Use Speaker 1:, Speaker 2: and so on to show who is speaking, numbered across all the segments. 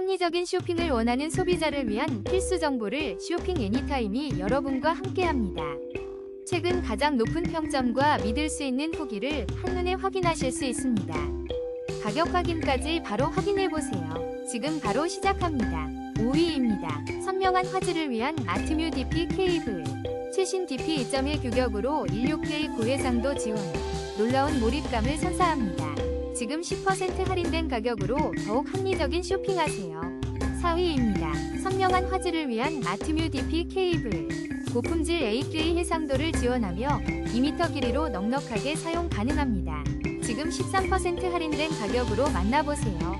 Speaker 1: 합리적인 쇼핑을 원하는 소비자를 위한 필수 정보를 쇼핑 애니타임이 여러분과 함께합니다. 최근 가장 높은 평점과 믿을 수 있는 후기를 한눈에 확인하실 수 있습니다. 가격 확인까지 바로 확인해 보세요. 지금 바로 시작합니다. 5위입니다. 선명한 화질을 위한 아트뮤 DP 케이블. 최신 DP 2.1 규격으로 16K 고해상도 지원. 놀라운 몰입감을 선사합니다. 지금 10% 할인된 가격으로 더욱 합리적인 쇼핑하세요. 4위입니다. 선명한 화질을 위한 아트뮤 DP 케이블. 고품질 AK 해상도를 지원하며 2m 길이로 넉넉하게 사용 가능합니다. 지금 13% 할인된 가격으로 만나보세요.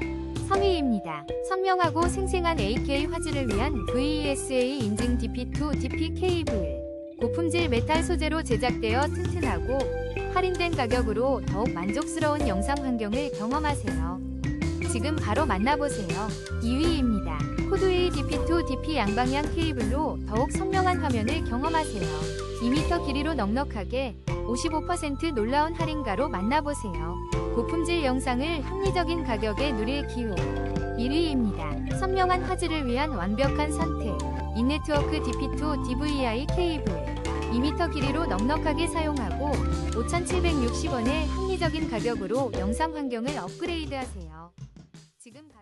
Speaker 1: 3위입니다. 선명하고 생생한 AK 화질을 위한 VESA 인증 DP2 DP 케이블. 고품질 메탈 소재로 제작되어 튼튼하고 할인된 가격으로 더욱 만족스러운 영상 환경을 경험하세요. 지금 바로 만나보세요. 2위입니다. 코드웨이 DP2 DP 양방향 케이블로 더욱 선명한 화면을 경험하세요. 2m 길이로 넉넉하게 55% 놀라운 할인가로 만나보세요. 고품질 영상을 합리적인 가격에 누릴 기회. 1위입니다. 선명한 화질을 위한 완벽한 선택. 인네트워크 DP2 DVI 케이블. 2m 길이로 넉넉하게 사용하고 5,760원의 합리적인 가격으로 영상 환경을 업그레이드하세요. 지금 바-